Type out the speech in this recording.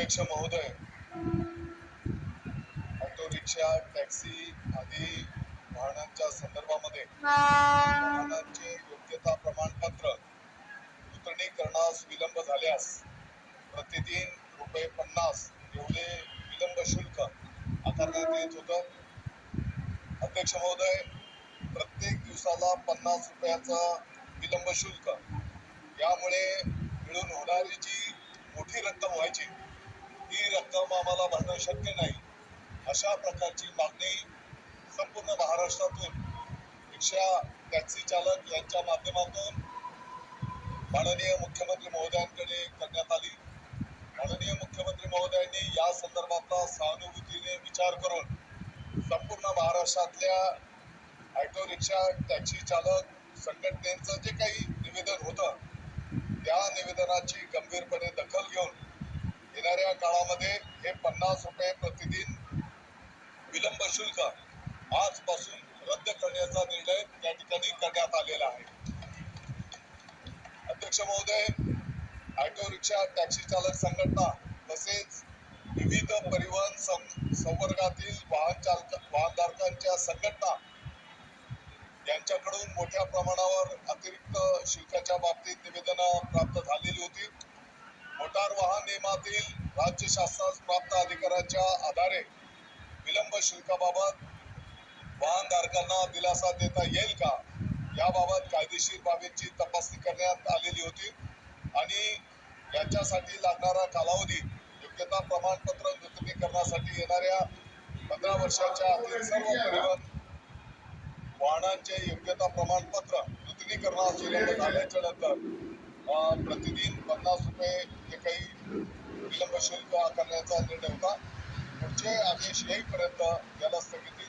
अध्यक्ष महोदय. Auto rickshaw taxi आदी वाहनांच्या संदर्भामध्ये वाहनांचे योग्यता प्रमाणपत्र नूतनीकरणास विलंब झाल्यास प्रतिदिन रुपये पन्नास एवढे विलंब शुल्क आकारण्यात येत होतं. अध्यक्ष महोदय प्रत्येक दिवसाला पन्नास रुपयाचा विलंब शुल्क यामुळे मिळून होणारी जी मोठी रक्कम व्हायची ही रक्कम आम्हाला भरणं शक्य नाही. अशा प्रकारची मागणी संपूर्ण महाराष्ट्रातून रिक्षा टॅक्सी चालक यांच्या माध्यमातून माननीय मुख्यमंत्री महोदयांकडे करण्यात आली. माननीय मुख्यमंत्री महोदयांनी या संदर्भातला सहानुभूतीने विचार करून संपूर्ण महाराष्ट्रातल्या ऑटो रिक्षा टॅक्सी चालक संघटनेचं जे काही निवेदन होतं त्या निवेदनाची काळामध्ये हे पन्नास रुपये प्रतिदिन विलंब शुल्क आजपासून रद्द करण्याचा निर्णय त्या ठिकाणी करण्यात आलेला आहे. अध्यक्ष महोदय ऑटो रिक्षा टॅक्सी चालक संघटना तसेच विविध परिवहन संवर्गातील वाहन चालक वाहनधारकांच्या संघटना यांच्याकडून मोठ्या प्रमाणावर अतिरिक्त शुल्काच्या बाबतीत निवेदनं प्राप्त झालेली होती. मोटार वाहन नियमातील राज्य शासनास प्राप्त अधिकाराच्या आधारे विलंब शुल्काबाबत वाहनधारकांना दिलासा देता येईल का? याबाबत कायदेशीर बाबींची तपासणी करण्यात आलेली होती आणि याच्यासाठी लागणारा कालावधी योग्यता प्रमाणपत्र नूतनीकरणासाठी येणाऱ्या पंधरा वर्षाच्या आतील सर्व परिवहन वाहनांचे योग्यता प्रमाणपत्र नूतनीकरणास विलंब झाल्याच्यानंतर प्रतिदिन पन्नास रुपये जे काही विलंब शुल्क आकारण्याचा निर्णय होता पुढचे आदेश येईपर्यंत याला स्थगिती